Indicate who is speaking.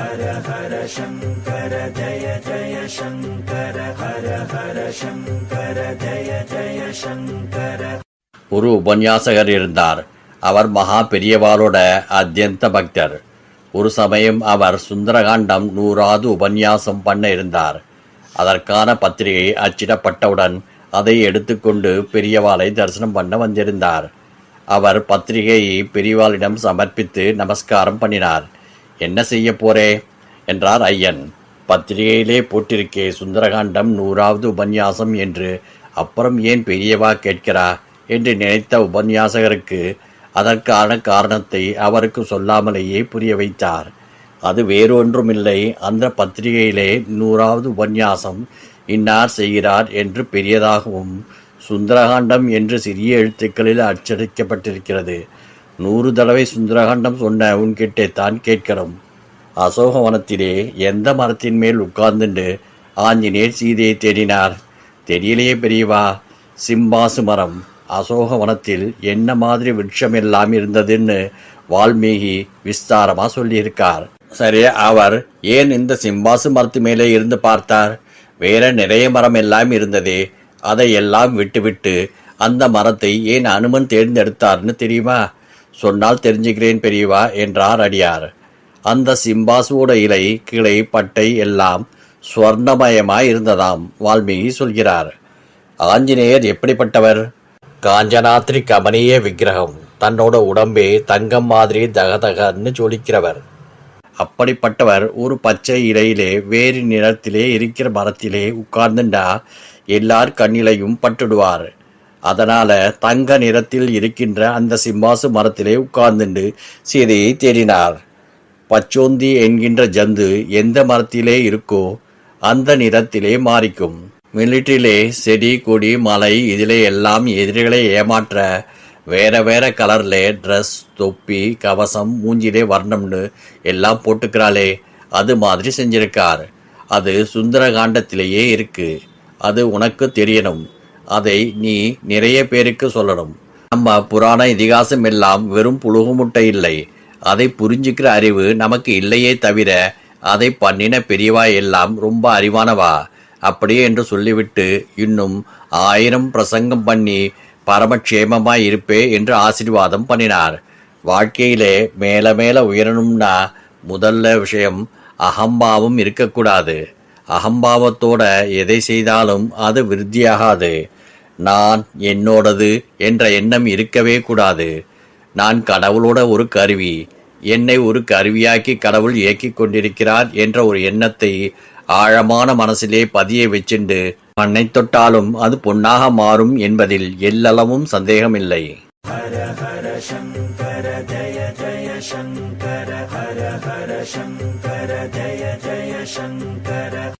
Speaker 1: ஹர ஹர சங்கர ஜய ஜய சங்கர ஹர ஹர சங்கர ஜய ஜய சங்கர.
Speaker 2: ஒரு உபன்யாசகர் இருந்தார். அவர் மகா பெரியவாளோட அத்தியந்த பக்தர். ஒரு சமயம் அவர் சுந்தரகாண்டம் நூறாவது உபன்யாசம் பண்ண இருந்தார். அதற்கான பத்திரிகை அச்சிடப்பட்டவுடன் அதை எடுத்துக்கொண்டு பெரியவாளை தரிசனம் பண்ண வந்திருந்தார். அவர் பத்திரிகையை பெரியவாளிடம் சமர்ப்பித்து நமஸ்காரம் பண்ணினார். என்ன செய்ய போறே? என்றார் ஐயன். பத்திரிகையிலே போட்டிருக்கே சுந்தரகாண்டம் நூறாவது உபன்யாசம் என்று. அப்புறம் ஏன் பெரியவா கேட்கிறா? என்று நினைத்த உபன்யாசகருக்கு அதற்கான காரணத்தை அவருக்கு சொல்லாமலேயே புரிய வைத்தார். அது வேறொன்றுமில்லை. அந்த பத்திரிகையிலே நூறாவது உபன்யாசம் இன்னார் செய்கிறார் என்று பெரியதாகவும் சுந்தரகாண்டம் என்று சிறிய எழுத்துக்களில் அச்சடிக்கப்பட்டிருக்கிறது. நூறு தடவை சுந்தரகாண்டம் சொன்ன உன்கிட்டே தான் கேட்கிறோம். அசோகவனத்திலே எந்த மரத்தின் மேல் உட்கார்ந்துண்டு ஆஞ்சநேயர் சீதையை தேடினார். தெரியலையே பெரியவா சிம்பாசு மரம் அசோகவனத்தில் என்ன மாதிரி விருட்சம் எல்லாம் இருந்ததுன்னு வால்மீகி விஸ்தாரமா சொல்லியிருக்கார். சரி அவர் ஏன் இந்த சிம்பாசு மரத்து மேலே இருந்து பார்த்தார்? வேற நிறைய மரம் எல்லாம் இருந்ததே அதை எல்லாம் விட்டுவிட்டு அந்த மரத்தை ஏன் அனுமன் தேர்ந்தெடுத்தார்னு தெரியுமா? சொன்னால் தெரிஞ்சுக்கிறேன் பெரியவா என்றார் அடியார். அந்த சிம்பாசுவோட இலை கிளை பட்டை எல்லாம் ஸ்வர்ணமயமாய் இருந்ததாம் வால்மீகி சொல்கிறார். ஆஞ்சநேயர் எப்படிப்பட்டவர்? காஞ்சனாத்ரி கமனிய விக்கிரகம் தன்னோட உடம்பே தங்கம் மாதிரி தகதகன்னு ஜொலிக்கிறவர். அப்படிப்பட்டவர் ஒரு பச்சை இலையிலே வேறு நிறத்திலே இருக்கிற மரத்திலே உட்கார்ந்துண்டா எல்லார் கண்ணிலையும் பட்டுடுவார். அதனால தங்க நிறத்தில் இருக்கின்ற அந்த சிம்மாசு மரத்திலே உட்கார்ந்துண்டு சீதையை தேடினார். பச்சோந்தி என்கின்ற ஜந்து எந்த மரத்திலே இருக்கோ அந்த நிறத்திலே மாறிக்கும். மிலிட்டரியிலே செடி கொடி மலை இதிலே எல்லாம் எதிரிகளை ஏமாற்ற வேற வேற கலர்ல ட்ரெஸ் தொப்பி கவசம் மூஞ்சிலே வர்ணம்னு எல்லாம் போட்டுக்கிறாளே அது மாதிரி செஞ்சிருக்கார். அது சுந்தர காண்டத்திலேயே இருக்கு. அது உனக்கு தெரியணும். அதை நீ நிறைய பேருக்கு சொல்லணும். நம்ம புராண இதிகாசம் எல்லாம் வெறும் புழுகுமுட்டை இல்லை. அதை புரிஞ்சுக்கிற அறிவு நமக்கு இல்லையே தவிர அதை பண்ணின பெரியவா எல்லாம் ரொம்ப அறிவானவா? அப்படியே என்று சொல்லிவிட்டு இன்னும் ஆயிரம் பிரசங்கம் பண்ணி பரமக்ஷேமமாய் இருப்பே என்று ஆசீர்வாதம் பண்ணினார். வாழ்க்கையிலே மேல மேல உயரணும்னா முதல்ல விஷயம் அகம்பாவம் இருக்கக்கூடாது. அகம்பாவத்தோட எதை செய்தாலும் அது விருத்தியாகாது. நான் என்னோடது என்ற எண்ணம் இருக்கவே கூடாது. நான் கடவுளோட ஒரு கருவி. என்னை ஒரு கருவியாக்கி கடவுள் இயக்கிக் கொண்டிருக்கிறார் என்ற ஒரு எண்ணத்தை ஆழமான மனசிலே பதிய வச்சுண்டு மண்ணை தொட்டாலும் அது பொன்னாக மாறும் என்பதில் எல்லளவும் சந்தேகமில்லை.
Speaker 1: ஹர ஹர சங்கர ஜய ஜய சங்கர ஹர ஹர சங்கர ஜய ஜய சங்கர.